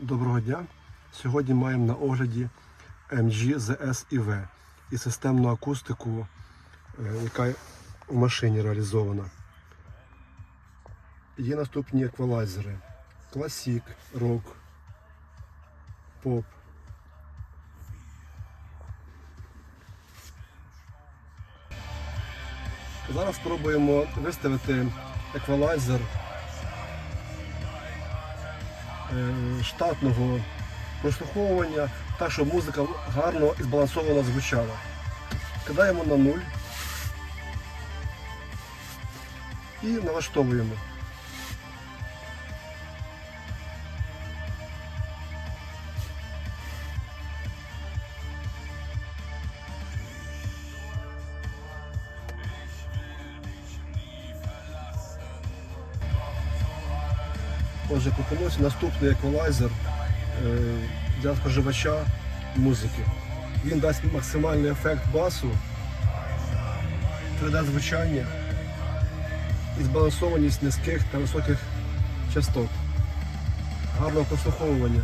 Доброго дня. Сьогодні маємо на огляді MG ZS EV і системну акустику, е, яка в машині реалізована. Є наступні еквалайзери: класік, рок, поп. Зараз спробуємо виставити еквалайзер штатного прослуховування, так, щоб музика гарно і збалансовано звучала. Кидаємо на нуль і налаштовуємо. Отже, пропонується наступний еквалайзер е, для споживача музики. Він дасть максимальний ефект басу, передасть звучання і збалансованість низьких та високих частот. Гарного прослуховування.